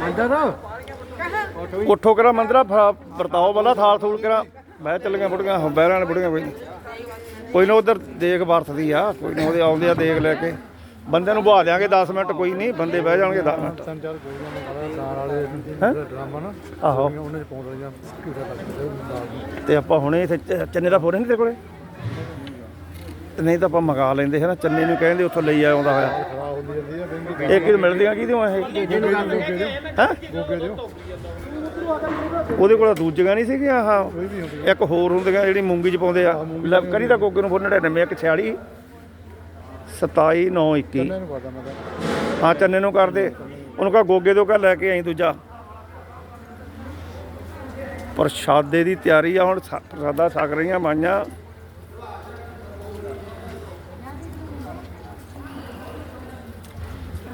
ਮੰਦਰ? ਉੱਠੋ ਕਰਾ ਮੰਦਰਾ ਵਰਤਾਓ ਵਾਲਾ ਥਾਲ ਥੂਲ ਕਰਾ। ਬਹਿ ਚੱਲੀਆਂ ਬੁੜੀਆਂ ਬਹਿਰਾਂ ਨੇ ਬੁੜੀਆਂ ਕੋਈ ਕੋਈ ਨਾ ਉਧਰ ਦੇਖ ਵਰਤਦੀ ਆ ਕੋਈ ਨਾ ਉਹਦੇ ਆਉਂਦੇ ਆ ਦੇਖ ਲੈ ਕੇ। ਬੰਦੇ ਨੂੰ ਬਹਾ ਦਿਆਂਗੇ 10 ਮਿੰਟ ਕੋਈ ਨਹੀਂ ਬੰਦੇ ਬਹਿ ਜਾਣਗੇ 10 ਮਿੰਟ। ਤਿੰਨ ਚਾਰ ਗੋਲੀਆਂ ਨੂੰ ਕਾਰ ਵਾਲੇ ਹੈਂ? ਡਰਾਮਾ ਨਾ ਆਹੋ। ਉਹਨਾਂ ਤੇ ਆਪਾਂ ਹੁਣੇ ਇੱਥੇ ਚੰਨੇ ਦਾ ਫੋਨ ਨਹੀਂ ਤੇਰੇ ਕੋਲੇ? ਤੇ ਨਹੀਂ ਤਾਂ ਆਪਾਂ ਮੰਗਾ ਲੈਂਦੇ ਹੈ ਨਾ ਚੰਨੇ ਨੂੰ ਕਹਿੰਦੇ ਉੱਥੋਂ ਲਈ ਆਉਂਦਾ ਹੋਇਆ। ਇਹ ਕਿ ਮਿਲਦੀਆਂ ਕਿਹਦੀਆਂ ਇਹ? ਹੈ? ਉਹਦੇ ਕੋਲ ਦੂਜੀਆਂ ਨਹੀਂ ਸੀਗੀਆਂ ਆਹ। ਇੱਕ ਹੋਰ ਹੁੰਦੀਆਂ ਜਿਹੜੀ ਮੂੰਗੀ ਚ ਪਾਉਂਦੇ ਆ। ਕਰੀ ਤਾਂ ਗੋਗੇ ਨੂੰ ਫੋਨ 99 146 27921 ਇਹਨਾਂ ਨੂੰ ਪਤਾ ਮੈਂ ਤਾਂ। ਹਾਂ ਚੰਨੇ ਨੂੰ ਕਰਦੇ ਉਹਨੂੰ ਕਹ ਗੋਗੇ ਤੋਂ ਕਹ ਲੈ ਕੇ ਆਈ ਦੂਜਾ। ਪ੍ਰਸ਼ਾਦੇ ਦੀ ਤਿਆਰੀ ਆ ਹੁਣ ਸ- ਪ੍ਰਸ਼ਾਦਾ ਛਕ ਰਹੀਆਂ ਮਾਈਆਂ।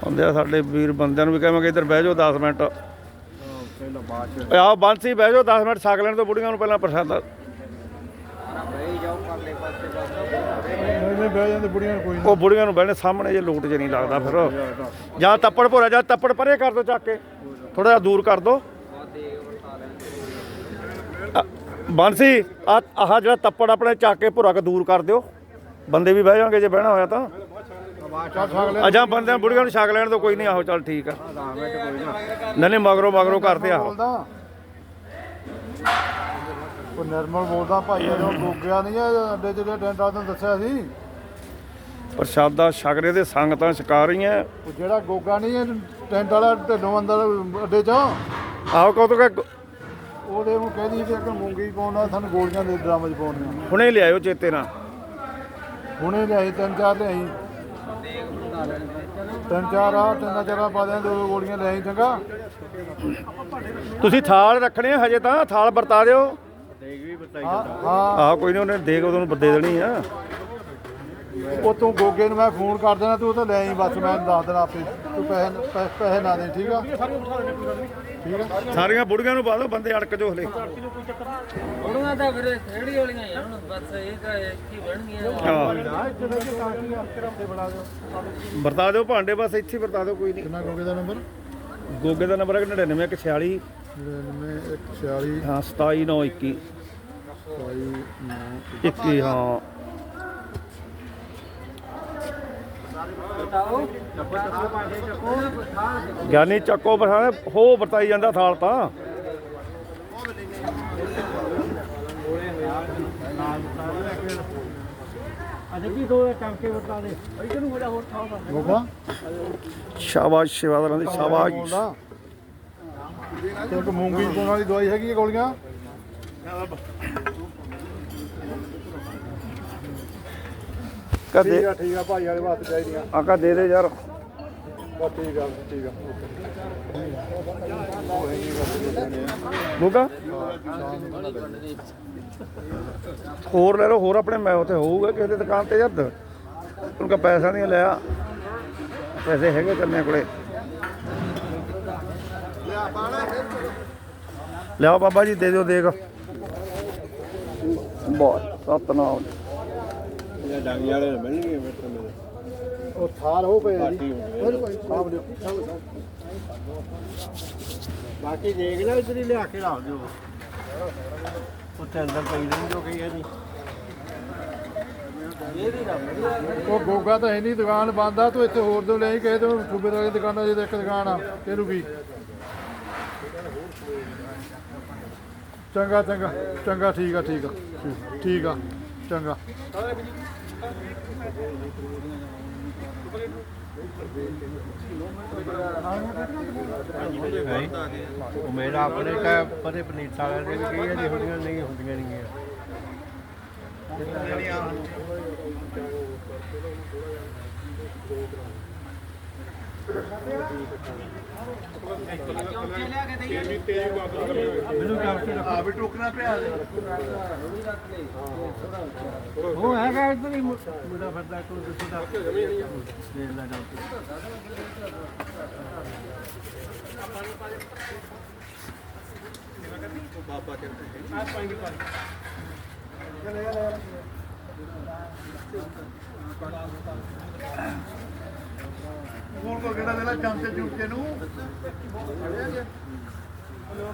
ਆਉਂਦੇ ਆ ਸਾਡੇ ਵੀਰ ਬੰਦਿਆਂ ਨੂੰ ਵੀ ਕਹਾਂਗੇ ਇੱਧਰ ਬਹਿ ਜਾਓ 10 ਮਿੰਟ। ਪਹਿਲਾਂ ਬਾਅਦ ਚ ਓਏ ਬੰਸੀ ਬਹਿ ਜਾਓ 10 ਮਿੰਟ ਛਕ ਲੈਣ ਤੋਂ ਬੁੜੀਆਂ ਨੂੰ ਪਹਿਲਾਂ ਪ੍ਰਸ਼ਾਦਾ। ਨਹੀਂ ਬਹਿ ਜਾਂਦੇ ਬੁੜੀਆਂ ਨੂੰ ਕੋਈ ਉਹ ਬੁੜੀਆਂ ਨੂੰ ਬਹਿਣੇ ਸਾਹਮਣੇ ਜੇ ਲੋਟ ਜੇ ਨਹੀਂ ਲੱਗਦਾ ਫਿਰ। ਜਾਂ ਤੱਪੜ ਭੋਰਾ, ਜਾਂ ਤੱਪੜ ਪਰੇ ਕਰ ਦੋ ਚੱਕ ਕੇ। ਥੋੜਾ ਜਿਹਾ ਦੂਰ ਕਰ ਦੋ। ਬਾਂਸੀ ਆਹ ਜਿਹੜਾ ਤੱਪੜ ਆਪਣੇ ਚੱਕ ਕੇ ਭੋਰਾ ਕੇ ਦੂਰ ਕਰ ਦਿਓ। ਬੰਦੇ ਵੀ ਬਹਿ ਜਾਣਗੇ ਜੇ ਬਹਿਣਾ ਹੋਇਆ ਤਾਂ। ਅਜਾਂ ਬੰਦਿਆਂ ਬੁੜੀਆਂ ਨੂੰ ਛਕ ਲੈਣ ਤੋਂ ਕੋਈ ਨਹੀਂ ਆਹੋ ਚੱਲ ਠੀਕ ਆ। 10 ਮਿੰਟ ਕੋਈ ਨਾ ਨਹੀਂ ਨਹੀਂ ਮਗਰੋਂ ਮਗਰੋਂ ਕਰਦੇ ਆਹੋ ਉਹ ਨਰਮਲ ਬੋਲਦਾ ਭਾਈ ਇਹ ਗੋਗਿਆ ਨਹੀਂ ਆ ਅੱਡੇ ਜਿਹੜੇ ਟੈਂਟਾਂ ਤੋਂ ਦੱਸਿਆ ਸੀ। ਪ੍ਰਸ਼ਾਦਾ ਛਕ ਰਹੇ ਤੇ ਸੰਗਤਾਂ ਛਕਾ ਰਹੀਆਂ। ਉਹ ਜਿਹੜਾ ਗੋਗਾ ਨਹੀਂ ਇਹ ਟੈਂਟ ਵਾਲਾ ਢਿੱਡੋਂ ਅੰਦਰ ਅੱਡੇ ਚ। ਆਹੋ ਕਹੋ ਤੋ ਕਿ ਉਹਦੇ ਨੂੰ ਕਹਿੰਦੀ ਕਿ ਇੱਕ ਮੂੰਗੀ ਪਾਉਣਾ ਸਾਨੂੰ ਗੋਲੀਆਂ ਦੇ ਡਰਾਮੇ ਚ ਪਾਉਣੀਆਂ। ਹੁਣੇ ਲਿਆਇਓ ਚੇਤੇ ਨਾਲ। ਹੁਣੇ ਲਿਆਈ ਤਿੰਨ ਚਾਰ ਲਿਆਈ ਤਿੰਨ ਚਾਰ ਆ ਤਿੰਨ ਚਾਰਾਂ ਪਾ ਦਿਆਂ ਦੋ ਦੋ ਗੋਲੀਆਂ ਲਿਆਈ ਚੰਗਾ। ਤੁਸੀਂ ਥਾਲ ਰੱਖਣੇ ਆ ਹਜੇ ਤਾਂ ਥਾਲ ਵਰਤਾ ਦਿਓ। ਹਾਂ ਹਾਂ। ਆਹ ਕੋਈ ਨਹੀਂ ਉਹਨੇ ਦੇਖ ਉਹਨੂੰ ਦੇ ਦੇਣੀ ਆ। ਉਹ ਤੂੰ ਗੋਗੇ ਨੂੰ ਮੈਂ ਫੋਨ ਕਰ ਦੇਣਾ ਤੂੰ ਉਹ ਤਾਂ ਲੈ ਆਈ ਬਸ ਮੈਂ ਦੱਸ ਦੇਣਾ ਆਪੇ। ਤੂੰ ਪੈਸੇ ਪੈ- ਪੈਸੇ ਨਾ ਦੇ ਆ ਠੀਕ ਆ? ਸਾਰੀਆਂ ਬੁੜੀਆਂ ਨੂੰ ਪਾ ਦਿਓ ਬੰਦੇ ਅੜਕ ਜੋ ਹਲੇ। ਉਹਨਾਂ ਦਾ ਫਿਰ ਰੇੜੀ ਵਾਲੀਆਂ ਯਾਰ ਹੁਣ ਬਸ ਇਹ ਤਾਂ ਇੱਕ ਹੀ ਬਣਨੀਆਂ ਹਾਂ। ਨਾ ਇੱਥੇ ਬਹਿ ਕੇ ਤਾਂ ਕੀ ਆ ਤੇ ਬਣਾ ਦਿਓ ਵਰਤਾ ਦਿਓ ਭਾਂਡੇ ਬਸ ਇੱਥੇ ਹੀ ਵਰਤਾ ਦਿਓ ਕੋਈ ਨਹੀਂ। ਕਿੰਨਾ ਗੋਗੇ ਦਾ ਨੰਬਰ ਗੋਗੇ ਦਾ ਨੰਬਰ ਹੈ 9946 99 146 ਹਾਂ 27921 21 ਹਾਂ। ਚੱਕੋ ਗਿਆਨੀ ਚੱਕੋ ਬਸਾਣੇ ਹੋ ਵਰਤਾਈ ਜਾਂਦਾ ਥਾਲ ਤਾਂ। ਅਜੇ ਵੀ ਦੋ ਟਾਂਕੇ ਦੇ। ਇਧਰ ਨੂੰ ਹੋਰ ਥਾਂ ਗੋਗਾ ਸ਼ਾਬਾਸ਼ ਸ਼ਿਵਾਦਰਾਂ ਦੀ ਸ਼ਾਬਾਸ਼। ਤੇ ਇੱਕ ਮੂੰਗੀ ਪਾਉਣ ਵਾਲੀ ਦਵਾਈ ਹੈਗੀ ਹੈ ਗੋਲੀਆਂ? ਕਦੇ ਠੀਕ ਆ ਠੀਕ ਆ ਭਾਈ ਵਾਲੇ ਵਾਸਤੇ ਚਾਹੀਦੀਆਂ ਆਕਾ ਦੇ ਦੇ ਯਾਰ। ਬਸ ਠੀਕ ਆ ਠੀਕ ਆ ਗੋਗਾ ਹੋਰ ਲੈ ਲਓ ਹੋਰ ਆਪਣੇ ਮੈਂ ਉੱਥੇ ਹੋਊਗਾ ਕਿਸੇ ਦੀ ਦੁਕਾਨ ਤੇ ਜਦ। ਉਹਨਾਂ ਕਾ ਪੈਸਾ ਨਹੀਂ ਲਿਆ। ਪੈਸੇ ਹੈਗੇ ਕੰਨੇ ਕੋਲੇ। ਲਿਆਓ ਬਾਬਾ ਜੀ ਦੇ ਦਿਓ ਦੇਖ। ਬਹੁਤ ਸਤਨਾਮ। ਉਹ ਥਾਰ ਹੋ ਪਏ ਆ ਜੀ। ਸਾਹਬ ਦਿਓ ਬਾਕੀ ਦੇਖ ਲੈ ਇਧਰ ਹੀ ਲਿਆ ਕੇ ਰੱਖ ਦਿਓ। ਉੱਥੇ ਅੰਦਰ ਪਈ ਰਹਿਣ ਜੋ ਕਹੀ ਹੈ ਨਹੀਂ ਉਹ ਗੋਗਾ ਤਾਂ ਹੈ ਨਹੀਂ ਦੁਕਾਨ ਬੰਦ ਆ ਤੂੰ ਇੱਥੇ ਹੋਰ ਤੋਂ ਲੈ ਕਹੇ ਤੂੰ ਸੂਬੇਦਾਰ ਦੀ ਦੁਕਾਨਾਂ ਜਿਹਦੇ ਇੱਕ ਦੁਕਾਨ ਆ ਇਹਨੂੰ ਕੀ? ਚੰਗਾ ਚੰਗਾ ਚੰਗਾ ਠੀਕ ਆ ਠੀਕ ਆ। ਠੀਕ ਆ ਚੰਗਾ। ਉਹ ਮੇਰਾ ਆਪਣੇ ਕਾ ਪਰੇ ਪਨੀਤ ਵਾਲਿਆਂ ਦੇ ਵੀ ਕਹੀ ਹੈ ਹੁੰਦੀਆਂ ਨਹੀਂ ਹੁੰਦੀਆਂ ਨਹੀਂ ਉਹ ਹੈਗਾ ਇਧਰ ਹੀ ਮੁ- ਮੁੰਡਾ ਫਿਰਦਾ ਕੋਈ ਦੱਸਦਾ ਦੇਖ ਲੈ ਡਾਕਟਰ ਫੋਨ ਕੋਲ ਕਿਹੜਾ ਵੇਲਾ ਚਮਚੇ ਚੁੱਕੇ ਨੂੰ?